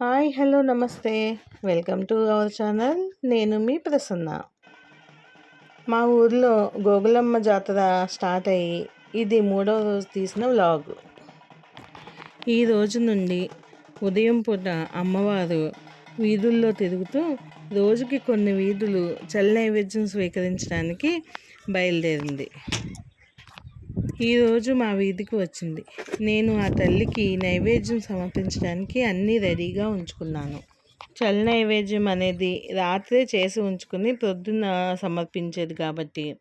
Hi hello నమస్తే. Welcome to our channel. నేను మీ ప్రసన్న. మా ఊర్లో గోగులమ్మ జాతర స్టార్ట్ అయ్యి ఇది మూడవ రోజు తీసిన వ్లాగ్. ఈ రోజు నుండి ఉదయం పూట అమ్మవారు వీధుల్లో తిరుగుతూ రోజుకి కొన్ని వీధులు చల్ల నైవేద్యం స్వీకరించడానికి బయలుదేరింది. ఈరోజు మా వీధికి వచ్చింది. నేను ఆ తల్లికి నైవేద్యం సమర్పించడానికి అన్నీ రెడీగా ఉంచుకున్నాను. చల్ నైవేద్యం అనేది రాత్రే చేసి ఉంచుకుని ప్రొద్దున సమర్పించేది కాబట్టి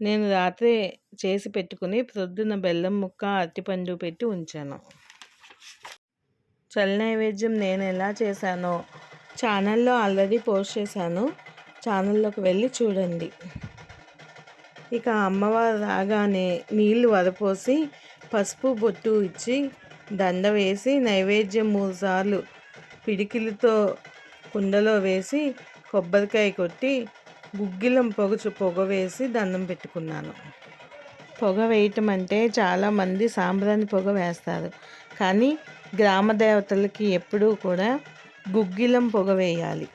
నేను రాత్రే చేసి పెట్టుకుని ప్రొద్దున బెల్లం ముక్క అరటిపండు పెట్టి ఉంచాను. చల్ నైవేద్యం నేను ఎలా చేశానో ఛానల్లో ఆల్రెడీ పోస్ట్ చేశాను. ఛానల్లోకి వెళ్ళి చూడండి. ఇక అమ్మవారు రాగానే నీళ్ళు వరపోసి పసుపు బొట్టు ఇచ్చి దండ వేసి నైవేద్యం మూడు సార్లు పిడికిలతో కుండలో వేసి కొబ్బరికాయ కొట్టి గుగ్గిలం పొగ పొగ వేసి దండం పెట్టుకున్నాను. పొగ వేయటం అంటే చాలామంది సాంబ్రాణి పొగ వేస్తారు. కానీ గ్రామ దేవతలకి ఎప్పుడూ కూడా గుగ్గిలం పొగ వేయాలి.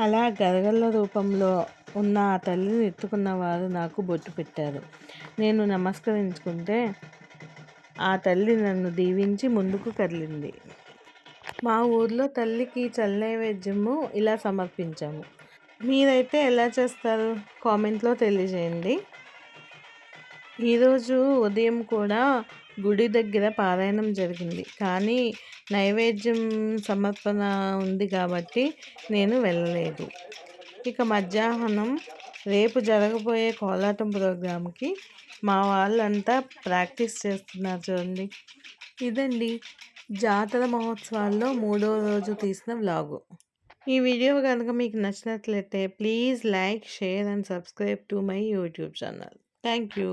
అలా గరగల రూపంలో ఉన్న ఆ తల్లిని ఎత్తుకున్న వారు నాకు బొట్టు పెట్టారు. నేను నమస్కరించుకుంటే ఆ తల్లి నన్ను దీవించి ముందుకు కదిలింది. మా ఊర్లో తల్లికి చల్లనైవేద్యము ఇలా సమర్పించాము. మీరైతే ఎలా చేస్తారు? కామెంట్లో తెలియజేయండి. ఈరోజు ఉదయం కూడా గుడి దగ్గర పారాయణం జరిగింది. కానీ నైవేద్యం సమర్పణ ఉంది కాబట్టి నేను వెళ్ళలేదు. ఇక మధ్యాహ్నం రేపు జరగబోయే కోలాటం ప్రోగ్రామ్కి మా వాళ్ళంతా ప్రాక్టీస్ చేస్తున్నారు చూడండి. ఇదండి జాతర మహోత్సవాల్లో మూడో రోజు తీసిన వ్లాగు. ఈ వీడియో కనుక మీకు నచ్చినట్లయితే please like share and subscribe to my YouTube channel. Thank you.